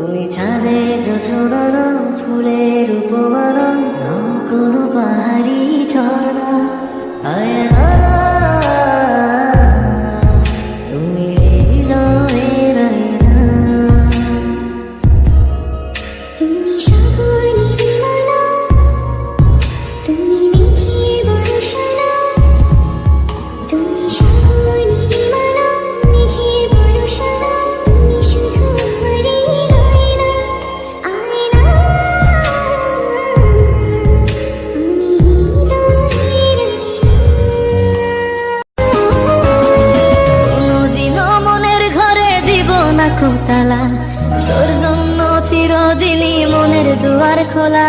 তুমি চাঁদে যোজনা ফুলের উপমান কোনো পাহাড়ি ঝর্ণা। না কোতালা তোর জন্য চিরদিনই মনের দুয়ার খোলা।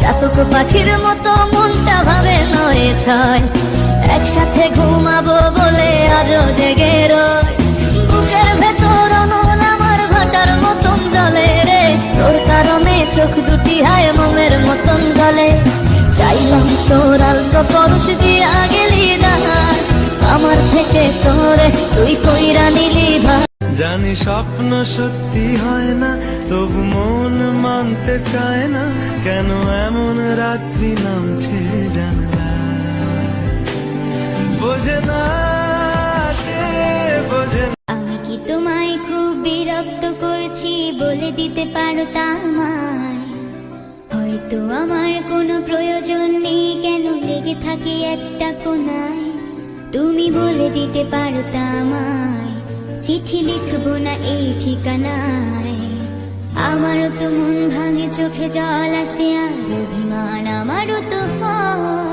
চাতক পাখির মতো মনটা ভাবে নয় ছয়। একসাথে ঘুমাবো বলে আজও জেগে রয়। বুকের ভেতর অনল আমার ভাটার মতন জলে রে। তোর কারণে চোখ দুটি হায় মোমের মতন গলে। চাইলাম তোর আলতো পরশ দিয়া গেলি দাহার। আমার থেকে তোরে তুই কইরা নিলি ভাই জানি স্বপ্ন সত্যি হয় না, তবু মন মানতে চায় না, কেন এমন রাত্রি নামছে জানলা বোঝে না আমি কি তোমায় খুব বিরক্ত করছি বলে দিতে পারো তা আমায়? হয়তো আমার কোনো প্রয়োজন নেই, কেন লেগে থাকি একটা কোনায় তুমি বলে দিতে পারো তা আমায়? চিঠি লিখব না এই ঠিকানায়। আমারও তো মন ভাঙে, চোখে জল আসে আর অভিমান আমারও তো হয়।